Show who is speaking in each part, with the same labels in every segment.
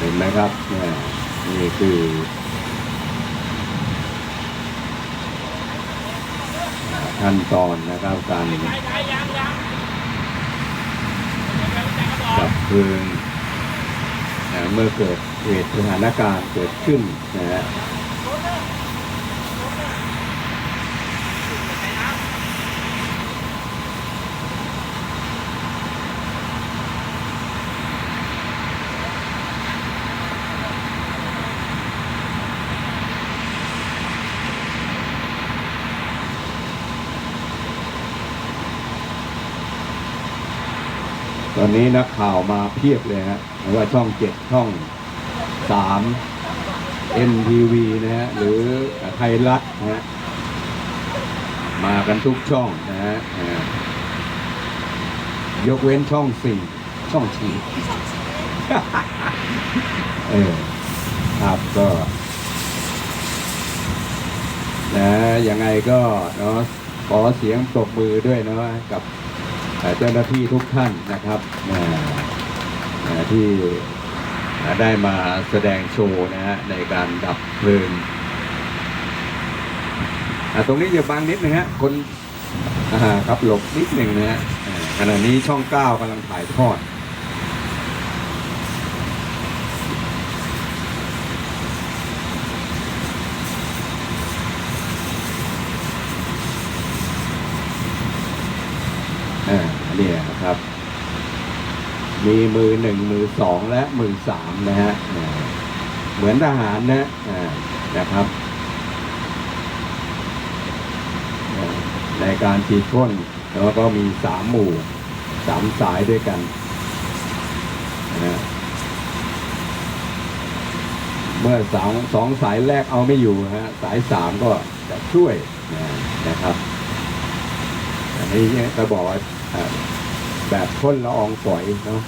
Speaker 1: เห็นไหมครับเนี่ยนี่คือขั้นตอนนะครับการดับเพลิงเมื่อเกิดเหตุสถานการณ์เกิดขึ้นนะฮะ ตอนนี้นักข่าวมาเพียบเลยฮะไม่ว่าช่องเจ็ดช่องสาม NTV นะฮะหรือไทยรัฐนะฮะมากันทุกช่องนะฮะยกเว้นช่องสี่ช่องสี่เออครับก็นะยังไงก็เนาะขอเสียงปรบมือด้วยเนาะกับ เจ้าหน้าที่ทุกท่านนะครับที่ได้มาแสดงโชว์นะฮะในการดับเพลิงตรงนี้อย่าบังนิดนึงฮะคนครับหลบนิดหนึ่งนะฮะขณะนี้ช่องเก้ากำลังถ่ายทอด อ่า เนี่ยนะครับ มีมือหนึ่งมือสองและมือสามนะฮะเหมือนทหารนะนะครับ ในการฉีดพ่นแล้วก็มีสามหมู่สามสายด้วยกันนะเมื่อสองสองสายแรกเอาไม่อยู่ฮะสายสามก็จะช่วยนะครับอันนี้ก็บอกว่า แบบพ่นละอองฝอยเนาะ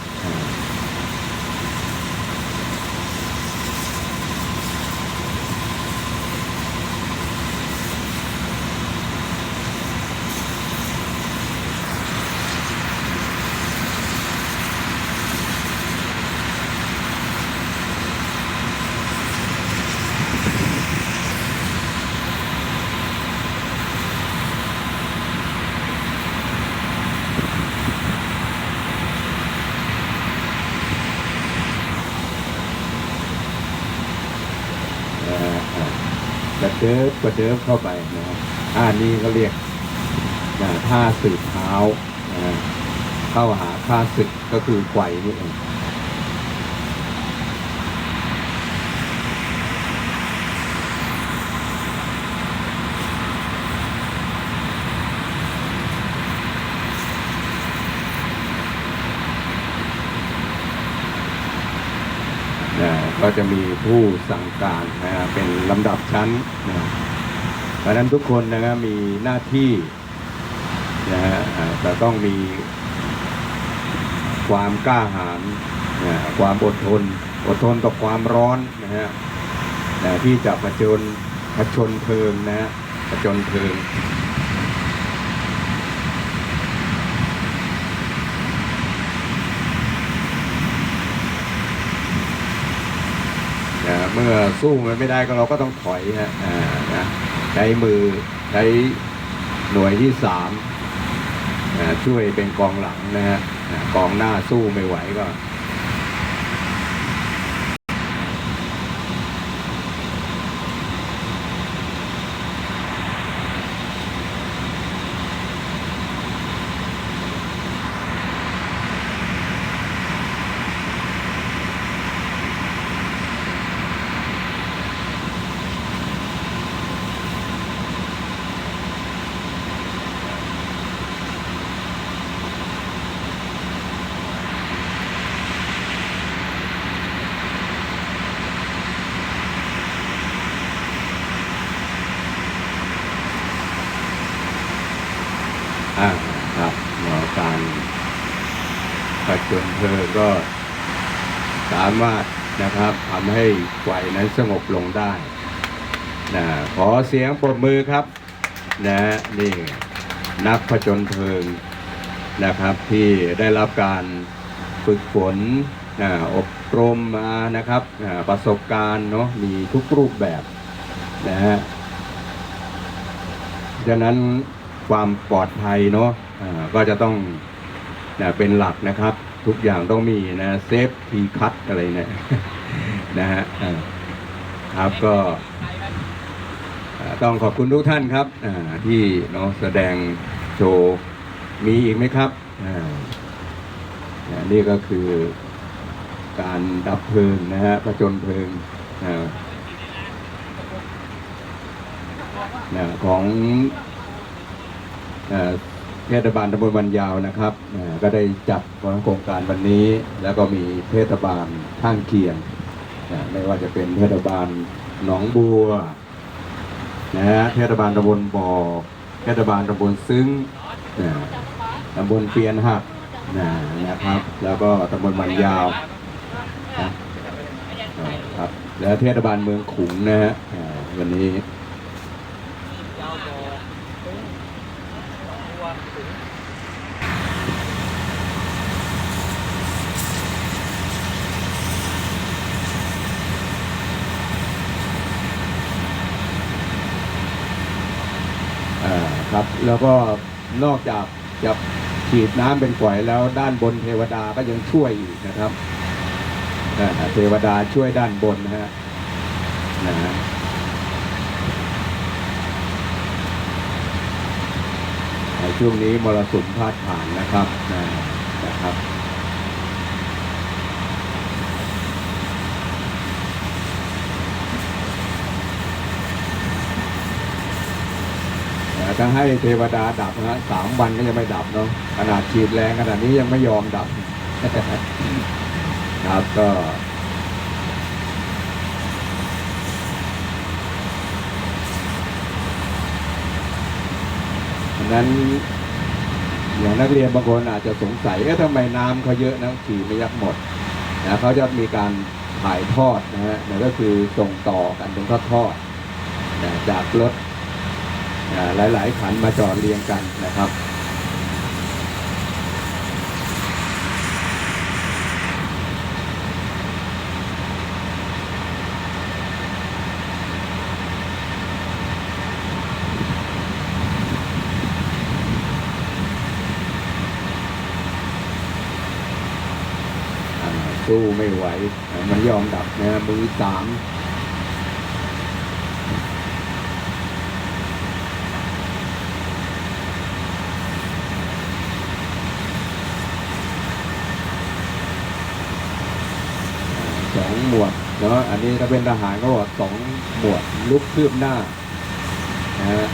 Speaker 1: เดิบกระเดิบเข้าไปนะครับท่านี้ก็เรียกท่าสืบเท้าเข้าหาท่าศึกก็คือไกวนี่เองนะก็ จะมีผู้สั่งการนะเป็นลำดับชั้นนะเพราะนั้นทุกคนนะครับมีหน้าที่นะฮะจะต้องมีความกล้าหาญนะความอดทน อดทนกับความร้อนนะฮะนะที่จะผจญผชนเพลิงนะฮะผจญเพลิง เมื่อสู้มันไม่ได้ก็เราก็ต้องถอยนะนะใช้มือใช้หน่วยที่สามช่วยเป็นกองหลังนะฮะกองหน้าสู้ไม่ไหวก็ อ่าครับแนวการผจญเพลิง ก็สามารถนะครับทำให้ไฟนั้นสงบลงได้นะขอเสียงปรบมือครับนะนี่นักผจญเพลิงนะครับที่ได้รับการฝึกฝนอ่าอบรมมานะครับอ่าประสบการณ์เนาะมีทุกรูปแบบนะฮะฉะนั้นความปลอดภัยเนาะอ่าก็จะต้องนะเป็นหลักนะครับ ทุกอย่างต้องมีนะเซฟทีคัตอะไรเนี่ยนะฮะครับก็ต้องขอบคุณทุกท่านครับที่เนาะแสดงโชว์มีอีกไหมครับนี่ก็คือการดับเพลิงนะฮะประจนเพลิงนะนะของ เทศบาลตำบลบันยาวนะครับก็ได้จัดโครงการวันนี้ แล้วก็มีเทศบาลข้างเคียงไม่ว่าจะเป็นเทศบาลหนองบัวนะฮะเทศบาลตำบลบ่อเทศบาลตำบลซึ้งนะตำบลเปียนหักนะนะครับ แล้วก็ตำบลมันยาวนะครับแล้วเทศบาลเมืองขุงนะฮะวันนี้ แล้วก็นอกจากจะฉีดน้ำเป็นฝอยแล้วด้านบนเทวดาก็ยังช่วยอีกนะครับเทวดาช่วยด้านบนนะฮะนะฮะช่วงนี้มรสุมพาดผ่านนะครับนะครับ ถ้าให้เทวดาดับนะสามวันก็ยังไม่ดับเนาะขนาดฉีดแรงขนาดนี้ยังไม่ยอมดับครับก็นั้นอย่างนักเรียนบางคนอาจจะสงสัยเอ๊ะทำไมน้ำเขาเยอะนะฉีดไม่ยักหมดนะเขาจะมีการถ่ายทอดนะฮะนั่นก็คือส่งต่อกันเป็นทอดๆนะจากรถ หลาย ๆ ขันมาจอดเรียงกันนะครับอ่าสู้ไม่ไหว มันยอมดับนะมือสาม สองหมวด เนาะอันนี้ถ้าเป็นทหารก็บอกสองหมวดลุกคืบหน้านะฮะ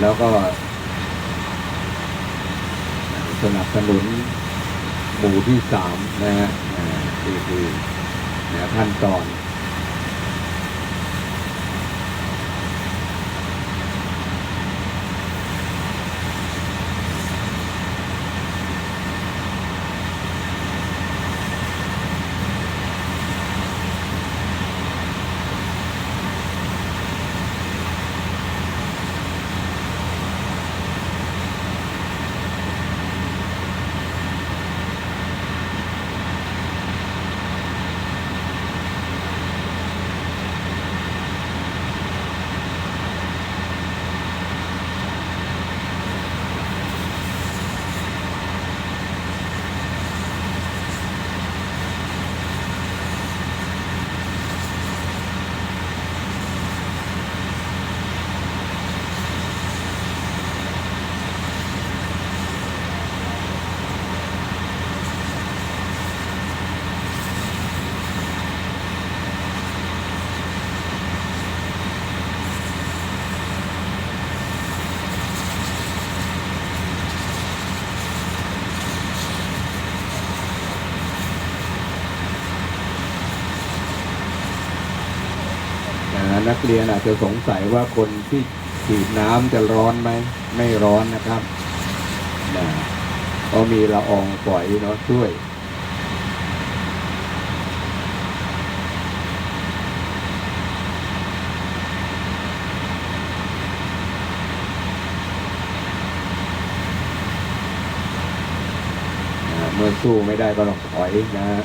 Speaker 1: แล้วก็ สนับสนุนหมู่ที่สามนะฮะอ่านี่คือนะขั้นตอน เรียนอาจจะสงสัยว่าคนที่ฉีดน้ำจะร้อนไหมไม่ร้อนนะครับนะเพรามีละอองฝอยเนาะช่วยเมื่อสู้ไม่ได้ก็ต้องถอยนะฮะ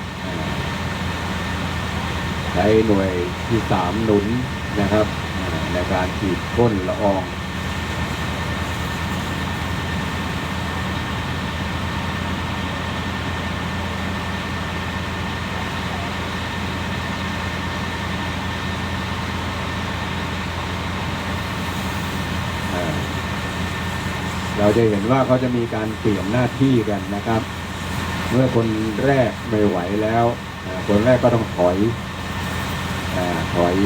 Speaker 1: ใช้หน่วยที่สามหนุนนะครับ ในการฉีดพ่นละอองเราจะเห็นว่าเขาจะมีการเปลี่ยนหน้าที่กันนะครับ เมื่อคนแรกไม่ไหวแล้ว คนแรกก็ต้องถอย หอย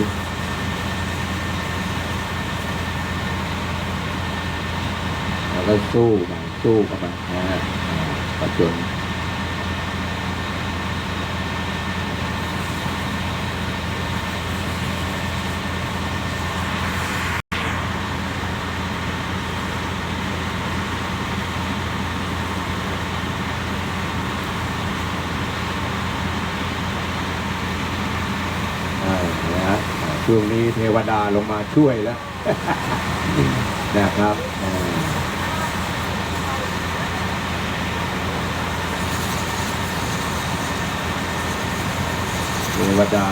Speaker 1: แล้วก็สู้มันสู้กับมันนะฮะอ่าประจน อ่านะฮะอ่า ช่วงนี้เทวดาลงมาช่วยแล้ว นะครับเทวดา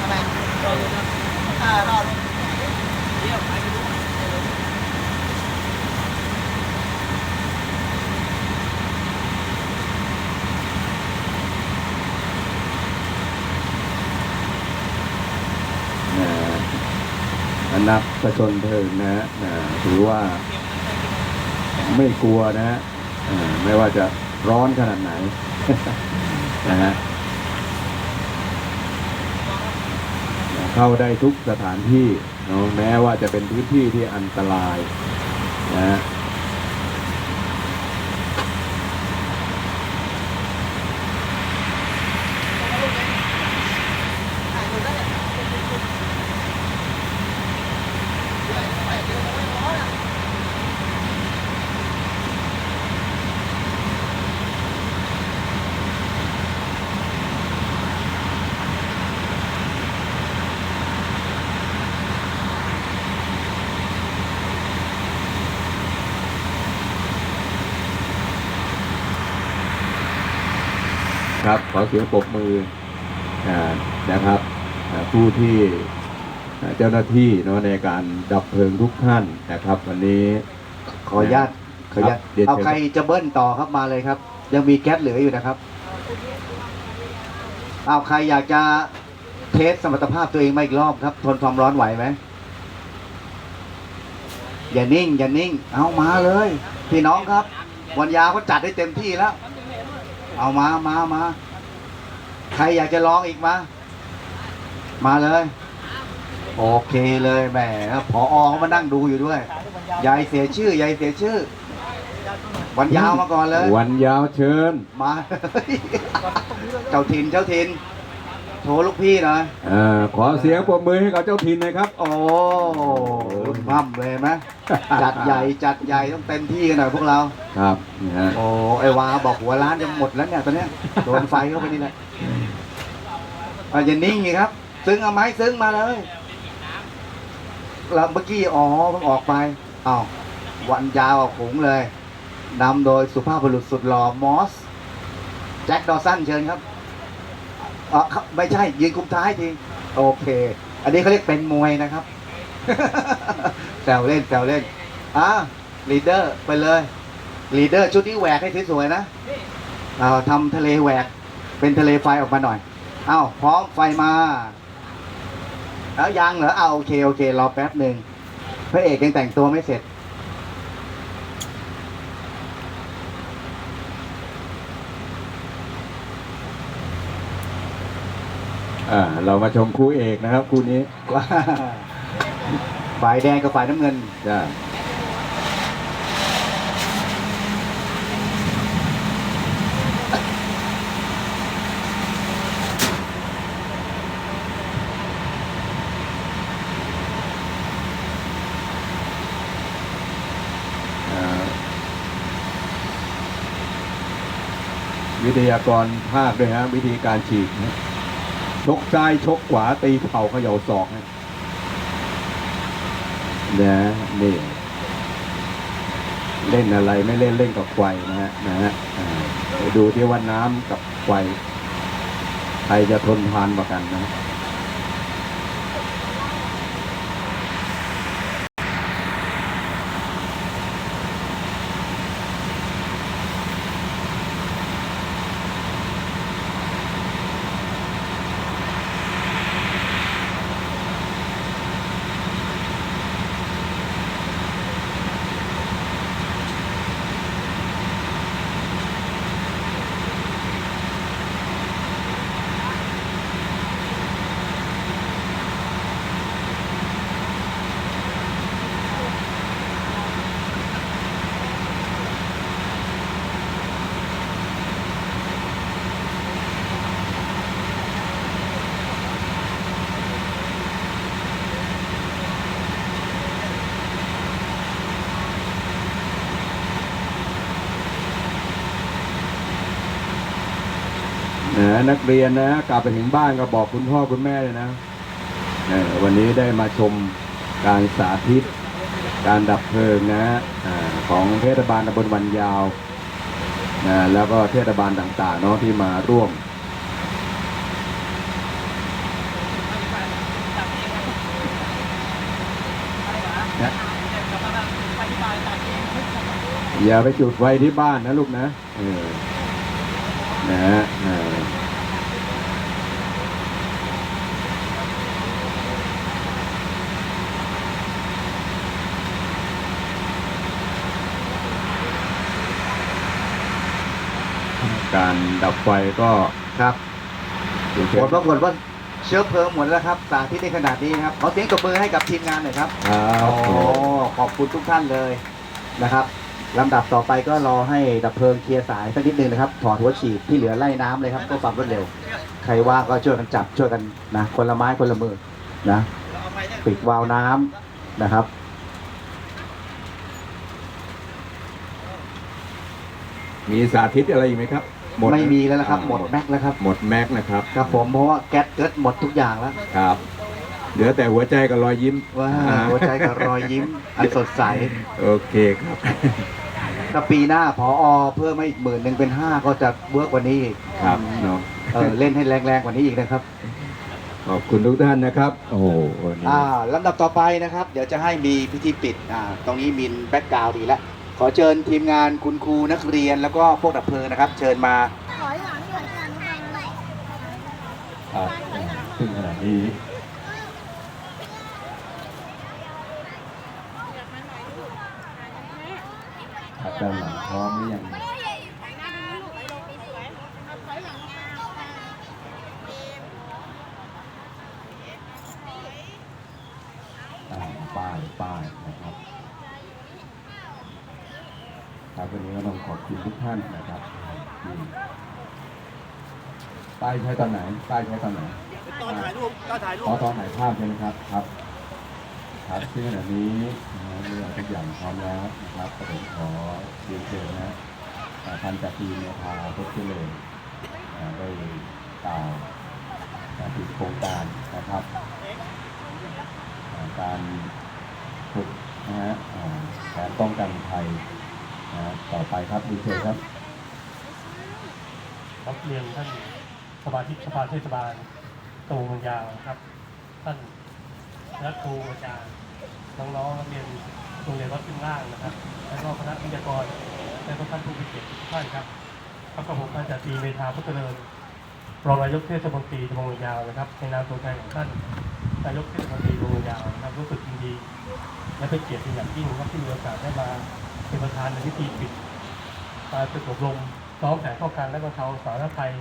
Speaker 2: ทำไมอ่ารอลง
Speaker 1: นะฮะ นักประชนเพลิงนะฮะถือว่าไม่กลัวนะฮะไม่ว่าจะร้อนขนาดไหนนะฮะเข้าได้ทุกสถานที่แม้ว่าจะเป็นพื้นที่ที่อันตรายนะฮะ ครับ ขอเสียงปรบมืออ่านะครับอ่าผู้ที่อ่าเจ้าหน้าที่เนาะในการดับเพลิงทุกท่านนะครับ วันนี้
Speaker 3: ขออนุญาตขออนุญาต
Speaker 1: ครับเดี๋ยว
Speaker 3: เอา
Speaker 1: เชิญ
Speaker 3: ใครจะเบิ้ลต่อครับมาเลยครับ ยังมีแก๊สเหลืออยู่นะครับเอาใครอยากจะเทสสมรรถภาพตัวเองมาอีกรอบครับ ทนความร้อนไหวไหมอย่านิ่ง อย่านิ่ง เอามาเลย พี่น้องครับ วันยาวเขาจัดได้เต็มที่แล้ว เอามามามาใครอยากจะลองอีกมา มาเลย โอเคเลยแหมพออเขามานั่งดูอยู่ด้วย ยายเสียชื่อ ยายเสียชื่อ วันยาวมาก่อนเลย
Speaker 1: วันยาวเชิญ
Speaker 3: มา เจ้าถิ่นเจ้าถิ่น โทรลูกพี่หน่อย
Speaker 1: อาขอเสียงปรบมือให้กับเจ้าถิ่นหนะครับ
Speaker 3: โอ้รุ่นมั่มเลยไหมจัดใหญ่จัดใหญ่ต้องเต็มที่กันหน่อยพวกเรา
Speaker 1: ครับนะฮะ
Speaker 3: โอ้ไอวาบอกหัวร้านจะหมดแล้วเนี่ยตอนเนี้ยโดนไฟเข้าไปนี่แหละเอาอย่านิ่งไงครับ ซึ้งเอาไหมซึ้งมาเลยแล้วเมื่อกี้อ๋อเพิ่งออกไปอ้าววันยาวอะขงเลยนำโดยสุภาพบุรุษสุดหล่อมอส แจ็คดอสันเชิญครับ อ๋อครับไม่ใช่ ยืนคุมท้ายทีโอเค อันนี้เขาเรียกเป็นมวยนะครับ แซวเล่นแซวเล่นอะลีดเดอร์ไปเลยลีดเดอร์ชุดนี้แหวกให้สวยๆนะเราทำทะเลแหวก เป็นทะเลไฟออกมาหน่อย เอ้าพร้อมไฟมา แล้วยังเหรอเอาโอเคโอเครอแป๊บหนึ่งพระเอกยังแต่งตัวไม่เสร็จ
Speaker 1: อ่าเรามาชมคู่เอกนะครับคู่นี้
Speaker 3: ว่าฝ่ายแดงกับฝ่ายน้ำเงิน
Speaker 1: จ้าอ่าวิทยากรภาคด้วยฮะวิธีการฉีดนะ ชกซ้ายชกขวาตีเข่าเขย่าศอกนะนะนี่เล่นอะไรไม่เล่นเล่นกับไฟนะฮะนะฮะอ่าไปดูที่ว่าน้ำกับไฟใครจะทนทานกว่ากันนะ นักเรียนนะกลับไปถึงบ้านก็บอกคุณพ่อคุณแม่เลยนะวันนี้ได้มาชมการสาธิต การดับเพลิงนะของเทศบาลตำบลวันยาวนะแล้วก็เทศบาลต่างๆเนาะที่มาร่วมนะอย่าไปจุดไฟที่บ้านนะลูกนะนะฮะ การดับไฟก็
Speaker 3: ครับ
Speaker 1: ดู
Speaker 3: ผลปรากฏว่าเชื้อเพลิงหมดแล้วครับสาธิตในขนาดนี้นะครับขอเสียงตบมือให้กับทีมงานหน่อยครับ
Speaker 1: ครับ
Speaker 3: โอ้ขอบคุณทุกท่านเลยนะครับลำดับต่อไปก็รอให้ดับเพลิงเคลียร์สายสักนิดนึงนะครับถอดหัวฉีดที่เหลือไล่น้ำเลยครับเพื่อความรวดเร็ว ใครว่างก็ช่วยกันจับช่วยกันนะคนละไม้คนละมือนะปิดวาล์วน้ำนะครับ
Speaker 1: มีสาธิตอะไรอีกไหมครับ
Speaker 3: ไม่มีแล้วนะครับ
Speaker 1: อ่า
Speaker 3: หมดแม็กแล้วครับ
Speaker 1: หมดแม็กนะครับ
Speaker 3: ครับผมเพราะว่าแก๊สเกิดหมดทุกอย่างแล้ว
Speaker 1: ครับ เหลือแต่หัวใจกับรอยยิ้ม
Speaker 3: ว้า
Speaker 1: อ่า
Speaker 3: หัวใจกับรอยยิ้ม อันสดใส
Speaker 1: โอเคครับ
Speaker 3: ถ้าปีหน้าพออเพิ่มมาอีกหมื่นหนึ่งเป็นห้าก็จะเวิร์กกว่านี้อีก
Speaker 1: ครับเนาะ
Speaker 3: เออเล่นให้แรงๆกว่านี้อีกนะครับ
Speaker 1: ขอบคุณทุกท่านนะครับ โอ้โหวันนี้
Speaker 3: อ่าลำดับต่อไปนะครับ เดี๋ยวจะให้มีพิธีปิดอ่าตรงนี้มินแบ็กกราวดีแล้ว ขอเชิญทีมงานคุณครูนักเรียนแล้วก็พวกดับเพลิงนะครับ เชิญมา
Speaker 2: ถอยหลังหน่อยหลัง
Speaker 1: ครับถึงขณะนี้ด้านหลังพร้อมหรือยังอ่าป้ายป้ายนะครับ ครับวันนี้ก็ต้องขอบคุณทุกท่านนะครับที่ป้ายใช้ตอนไหนป้ายใช้ตอนไหน
Speaker 2: ตอนถ่ายรูปตอนถ่ายรู
Speaker 1: ขอ
Speaker 2: ป
Speaker 1: ตอนไหนภาพใช่ไหมครับครับ ครับซึ่งขณะนี้นะฮะเมื่อทุกอย่างพร้อมแล้วนะครับก็ผมขอเรียนเชิญนะฮะอ่าพันจากรีเมธาเพชรเจริญอ่าได้กล่าวการปิดโครงการนะครับอ่าการฝึกนะฮะอ่าแผนป้องกันภัยนะฮะ ต่อไปครับดีเชิญครับ
Speaker 4: รับเรียนท่านสมาชิกสภาเทศบาลตำบลเมืองยาวครับ ท่านนักครูอาจารย์น้องๆนักเรียนโรงเรียนวัดขึ้นล่างนะครับ แล้วก็คณะวิทยากรและก็ท่านผู้มีเกียรติท่านครับครับกับผมท่านจาตรีเมธาพุทธเจริญรองนายกเทศมนตรีตำบลเมืองยาวนะครับในนามตัวแทนของท่านนายกเทศมนตรีตำบลเมืองยาวนะครับรู้สึกยินดี และเป็นเกียรติเป็นอย่างยิ่งครับที่มีโอกาสได้มา เป็นประธานในพิธีปิดการฝึกอบรมซ้อมแผนป้องกันและบรรเทาสาธารณภัย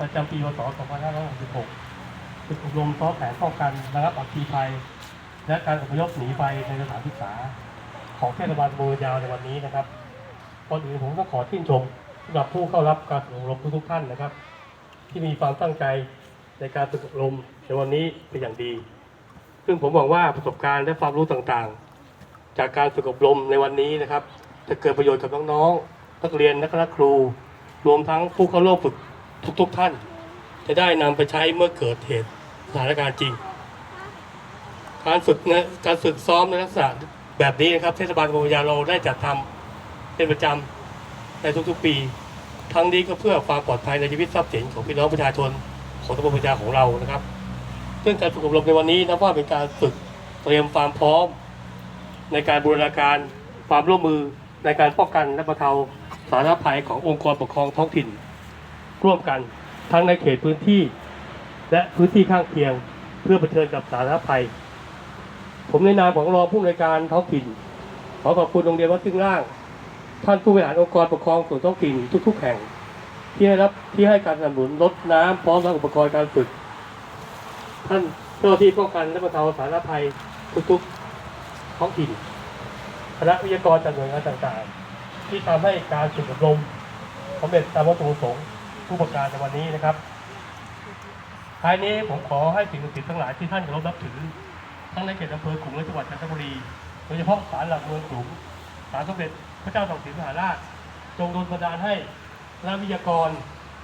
Speaker 4: ประจำปีพศ 2566ฝึกอบรมซ้อมแผนป้องกันระงับอัคคีภัย และการอพยพหนีไฟในสถานศึกษา ของเทศบาลตำบลยาวในวันนี้นะครับก่อนอื่นผมก็ขอชื่นชมสำหรับผู้เข้ารับการฝึกอบรมทุกท่านนะครับ ที่มีความตั้งใจในการฝึกอบรมในวันนี้เป็นอย่างดี ซึ่งผมหวังว่าประสบการณ์และความรู้ต่างๆ จากการฝึกอบรมในวันนี้นะครับ จะเกิดประโยชน์กับน้องๆนักเรียนและคณะครู รวมทั้งผู้เข้าร่วมฝึกทุกๆท่าน จะได้นำไปใช้เมื่อเกิดเหตุสถานการณ์จริง การฝึกนะการฝึกซ้อมในลักษณะแบบนี้นะครับ เทศบาลตำบลพญาเราได้จัดทำเป็นประจำในทุกๆปี ทั้งนี้ก็เพื่อความปลอดภัยในชีวิตทรัพย์สินของพี่น้องประชาชนของตำบลพญาของเรานะครับ ซึ่งการฝึกอบรมในวันนี้นับว่าเป็นการฝึกเตรียมความพร้อม ในการบูรณาการความร่วมมือในการป้องกันและบรรเทาสาธารณภัยขององค์กรปกครองท้องถิ่น ร่วมกันทั้งในเขตพื้นที่ และพื้นที่ข้างเคียงเพื่อเผชิญกับสาธารณภัย ผมในนามของรองผู้อำนวยการท้องถิ่น ขอขอบคุณโรงเรียนวัดซึ่งล่าง ท่านผู้บริหารองค์กรปกครองส่วนท้องถิ่นทุก ๆ แห่ง ที่ให้รับที่ให้การสนับสนุนรถน้ำพร้อมทั้งอุปกรณ์การฝึก ท่านเจ้าหน้าที่ป้องกันและบรรเทาสาธารณภัยทุกๆ ท้องถิ่นคณะวิทยากรจากหน่วยงานต่างๆ ที่ทำให้การฝึกอบรมสำเร็จตามวัตถุประสงค์ผู้ประกาศในวันนี้นะครับท้ายนี้ผมขอให้สิ่งศักดิ์สิทธิ์ทั้งหลายที่ท่านเคารพนับถือ ทั้งในเขตอำเภอขลุงและจังหวัดจันทบุรีโดยเฉพาะศาลหลักเมืองขลุงศาลสมเด็จพระเจ้าตากสินมหาราช จงดนบันดาลให้คณะวิทยากร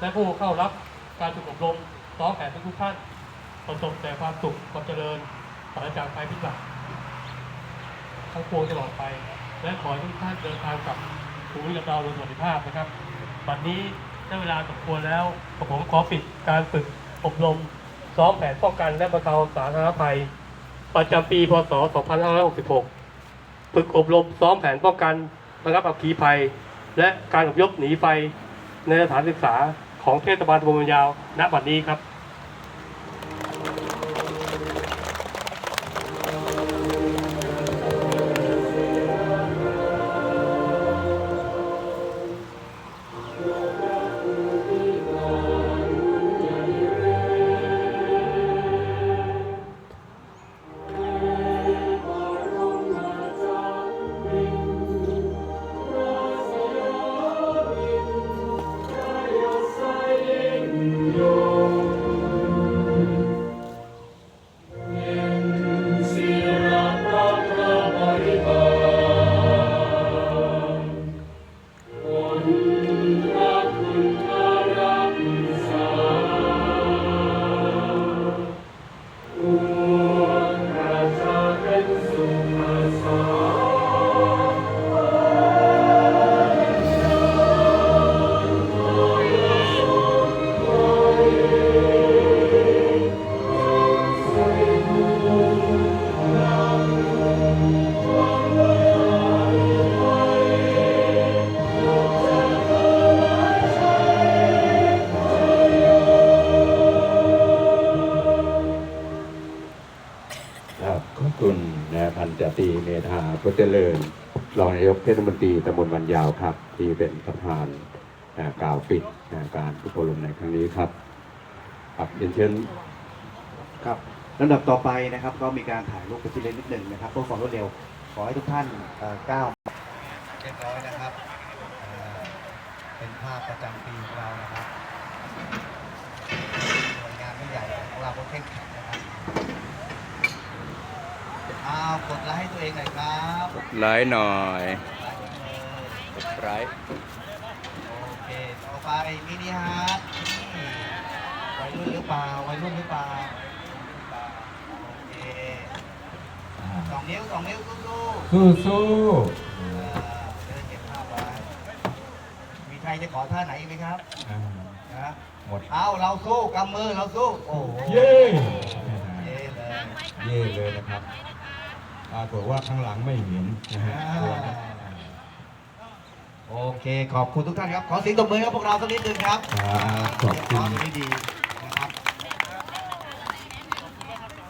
Speaker 4: และผู้เข้ารับการฝึกอบรมซ้อมแผนทุกท่านประสบแต่ความสุขความเจริญปราศจากภัยพิบัติ ทั้งปวงตลอดไป และขอทุกท่านเดินทางกลับภูมิลำเนาโดยสวัสดิภาพนะครับบัดนี้ได้เวลาสมควรแล้วผมขอปิดการฝึกอบรมซ้อมแผนป้องกันและบรรเทาสาธารณภัย ประจำปีพศ 2566 ฝึกอบรมซ้อมแผนป้องกันระงับอัคคีภัย และการอพยพหนีไฟในสถานศึกษาของเทศบาลตำบลยาว ณบัดนี้ครับ
Speaker 1: เป็นประธานอ่ากล่าวปิดอ่าการฝึกอบรมในครั้งนี้ครับครับเรียนเชิญ
Speaker 3: ครับลำดับต่อไปนะครับ ก็มีการถ่ายรูปเป็นที่เล่นนิดหนึ่งนะครับเพื่อความรวดเร็ว ขอให้ทุกท่านเอ่อก้าวเรียบร้อยนะครับเอ่อเป็นภาพประจำปีของเรานะครับหน่วยงานไม่ใหญ่แต่ของเราก็เข้มแข็งนะครับอ้าวกดไลค์ให้ตัวเองหน่อยครับ
Speaker 1: ไลน์หน่อย
Speaker 3: ไลค์ให้เลย
Speaker 1: ไลน์
Speaker 3: โอเค ต่อไปมินิฮาร์ดนี่วัยรุ่นหรือเปล่า วัยรุ่นหรือเปล่า โอเคสองนิ้วสองนิ้วสู้ๆ
Speaker 5: สู้สู้
Speaker 3: เออเดินเก็บภาพไว้มีใครจะขอท่าไหนอีกไหมครับ
Speaker 5: ๆอ่า
Speaker 3: นะ
Speaker 5: หมด
Speaker 3: เอาเราสู้กำมือเราสู้ โอ้โห
Speaker 5: เย้
Speaker 3: เย้เลย
Speaker 5: เย่เลยนะครับปรากฏว่าข้างหลังไม่เห็นนะฮะ
Speaker 3: อ่า โอเค ขอบคุณทุกท่านครับ ขอเสียงตบมือให้พวกเราสักนิดนึงครับ
Speaker 5: ครับขอบคุณ
Speaker 3: เก็ภาพดีๆนะครับ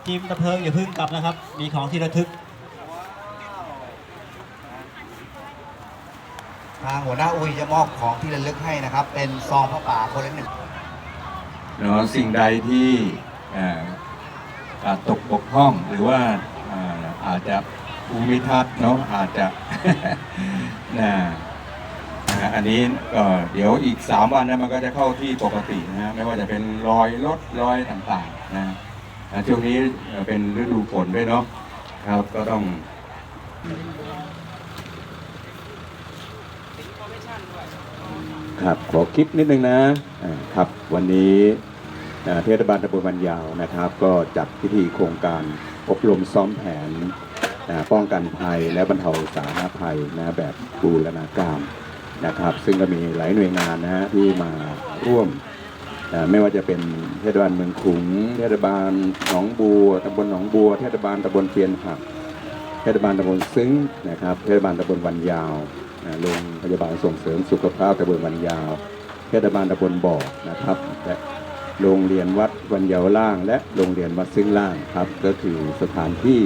Speaker 2: ทีมดับเพลิงอย่าเพึ่งกลับนะครับ มีของที่ระทึก
Speaker 3: ทางหัวหน้าอุ้ยจะมอบของที่ระลึกให้นะครับ เป็นซองพระป่าคนละหนึ่ง
Speaker 1: เนาะสิ่งใดที่เอ่ออาจตกบกพร่องหรือว่าเอ่ออาจจะภูมิทัศน์เนาะอาจจะนะ นะอันนี้เดี๋ยวอีก 3 วันนะมันก็จะเข้าที่ปกตินะไม่ว่าจะเป็นรอยรถรอยต่างๆนะช่วงนี้เป็นฤดูฝนด้วยเนาะครับก็ต้องครับขอคลิปนิดนึงนะครับ วันนี้เทศบาลตำบลบันยาวนะครับ ก็จัดพิธีโครงการอบรมซ้อมแผนป้องกันภัยและบรรเทาสาธารณภัยนะแบบบูรณาการ นะครับ ซึ่งก็มีหลายหน่วยงานนะฮะที่มาร่วมไม่ว่าจะเป็นเทศบาลเมืองขุงเทศบาลหนองบัวตำบลหนองบัวเทศบาลตำบลเปียนหักเทศบาลตำบลซึ้งนะครับเทศบาลตำบลวันยาวโรงพยาบาลส่งเสริมสุขภาพตำบลวันยาวเทศบาลตำบลบ่อนะครับและโรงเรียนวัดวันยาวล่าง และโรงเรียนวัดซึ่งล่างครับก็คือสถานที่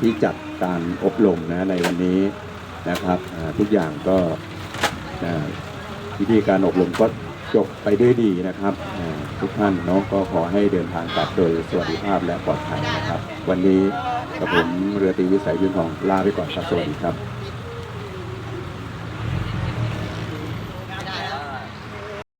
Speaker 1: ที่จัดการอบรมนะในวันนี้นะครับทุกอย่างก็ วิธีการอบรมก็จบไปด้วยดีนะครับทุกท่านเนาะก็ขอให้เดินทางกลับโดยสวัสดิภาพและปลอดภัยนะครับ วันนี้กับผมเรือตีวิสัยยืนทองลาไปก่อนครับสวัสดีครับ